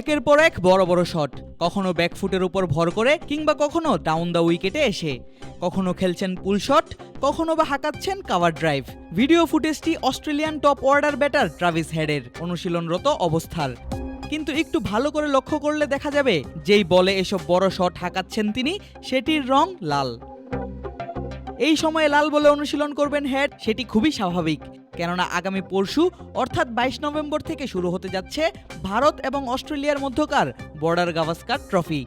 একের পর এক বড় বড় শট। কখনো ব্যাকফুটের উপর ভর করে কিংবা কখনো ডাউন দ্য উইকেটে এসে। কখনো খেলছেন পুল শট কখনো বা হাঁকাচ্ছেন cover drive video ফুটেজটি Australian top order batter Travis হেডের অনুশীলনরত অবস্থার। কিন্তু একটু ভালো করে লক্ষ্য করলে দেখা যাবে, যেই বলে এসব বড় শট হাঁকাচ্ছেন তিনি, সেটির রং লাল। এই সময়ে লাল বলে অনুশীলন করবেন হেড সেটি খুবই স্বাভাবিক। কেননা আগামী পরশু, অর্থাৎ বাইশ নভেম্বর থেকে শুরু হতে যাচ্ছে ভারত এবং অস্ট্রেলিয়ার মধ্যকার বর্ডার গাভাস্কার ট্রফি।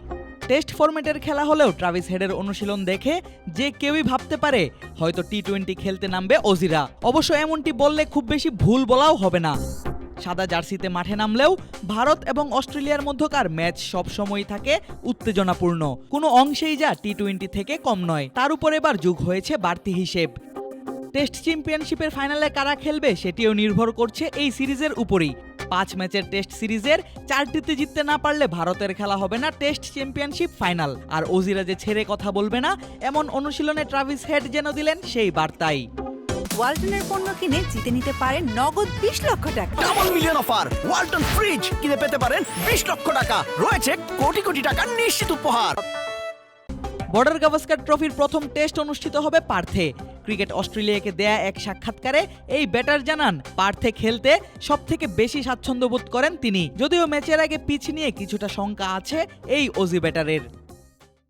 টেস্ট ফরম্যাটের খেলা হলেও ট্রাভিস হেডের অনুশীলন দেখে যে কেউই ভাবতে পারে, হয়তো টি টোয়েন্টি খেলতে নামবে অজিরা অবশ্য এমনটি বললে খুব বেশি ভুল বলাও হবে না। সাদা জার্সিতে মাঠে নামলেও ভারত এবং অস্ট্রেলিয়ার মধ্যকার ম্যাচ সবসময়ই থাকে উত্তেজনাপূর্ণ। কোনো অংশেই যা টি টোয়েন্টি থেকে কম নয়। তার উপর এবার যুগ হয়েছে বাড়তি হিসেব। টেস্ট চ্যাম্পিয়নশিপের ফাইনালে কারা খেলবে সেটিও নির্ভর করছে এই সিরিজের উপরেই। পাঁচ ম্যাচের টেস্ট সিরিজের চারটিতে জিততে না পারলে ভারতের খেলা হবে না টেস্ট চ্যাম্পিয়নশিপ ফাইনাল। আর ওজিরা যে ছেড়ে কথা বলবে না এমন অনুশীলনে ট্রাভিস হেড যেন দিলেন সেই বার্তাই। ওয়ালটনের পণ্য কিনে জিতে নিতে পারেন নগদ বিশ লক্ষ টাকা। Double million offer Walton fridge কিনে পেতে পারেন বিশ লক্ষ টাকা। রয়েছে কোটি কোটি টাকার নিশ্চিত উপহার। বর্ডার গাভাস্কার ট্রফির প্রথম টেস্ট অনুষ্ঠিত হবে পার্থে। ক্রিকেট অস্ট্রেলিয়াকে দেয়া এক সাক্ষাৎকারে এই ব্যাটার জানান, পার্থে খেলতে সব থেকে বেশি স্বাচ্ছন্দ্য বোধ করেন তিনি। যদিও ম্যাচের আগে পিচ নিয়ে কিছুটা শঙ্কা আছে এই অজি ব্যাটারের।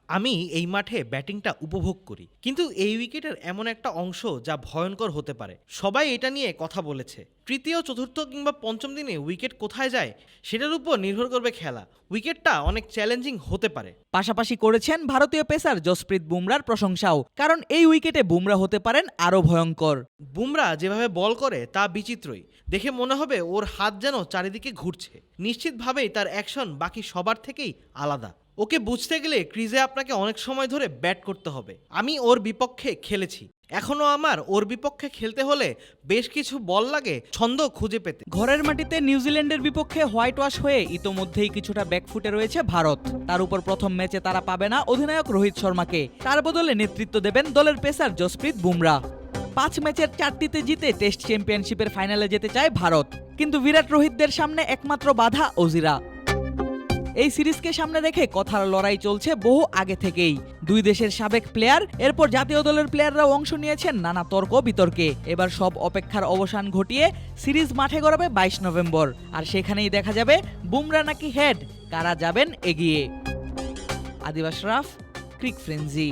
আমি এই মাঠে ব্যাটিংটা উপভোগ করি। কিন্তু এই উইকেটের এমন একটা অংশ যা ভয়ঙ্কর হতে পারে। সবাই এটা নিয়ে কথা বলেছে। তৃতীয় চতুর্থ কিংবা পঞ্চম দিনে উইকেট কোথায় যায় সেটার উপর নির্ভর করবে খেলা। উইকেটটা অনেক চ্যালেঞ্জিং হতে পারে। পাশাপাশি করেছেন ভারতীয় পেসার জসপ্রীত বুমরার প্রশংসাও। কারণ এই উইকেটে বুমরা হতে পারেন আরও ভয়ঙ্কর। বুমরা যেভাবে বল করে তা বিচিত্রই। দেখে মনে হবে ওর হাত যেন চারিদিকে ঘুরছে। নিশ্চিতভাবেই তার অ্যাকশন বাকি সবার থেকেই আলাদা। ওকে বুঝতে গেলে ক্রিজে আপনাকে অনেক সময় ধরে ব্যাট করতে হবে। আমি ওর বিপক্ষে খেলেছি। এখনও আমার ওর বিপক্ষে খেলতে হলে বেশ কিছু বল লাগে ছন্দ খুঁজে পেতে। ঘরের মাটিতে নিউজিল্যান্ডের বিপক্ষে হোয়াইট ওয়াশ হয়ে ইতোমধ্যেই কিছুটা ব্যাকফুটে রয়েছে ভারত। তার উপর প্রথম ম্যাচে তারা পাবে না অধিনায়ক রোহিত শর্মাকে। তার বদলে নেতৃত্ব দেবেন দলের পেসার জসপ্রীত বুমরা। পাঁচ ম্যাচের চারটিতে জিতে টেস্ট চ্যাম্পিয়নশিপের ফাইনালে যেতে চায় ভারত। কিন্তু বিরাট রোহিতদের সামনে একমাত্র বাধা অজিরা এই সিরিজকে সামনে রেখে কথার লড়াই চলছে বহু আগে থেকেই। দুই দেশের সাবেক প্লেয়ার, এরপর জাতীয় দলের প্লেয়াররাও অংশ নিয়েছেন নানা তর্ক বিতর্কে। এবার সব অপেক্ষার অবসান ঘটিয়ে সিরিজ মাঠে গড়াবে বাইশ নভেম্বর। আর সেখানেই দেখা যাবে বুমরা নাকি হেড, কারা যাবেন এগিয়ে। আদিবাস রাফ, ক্রিক ফ্রেঞ্জি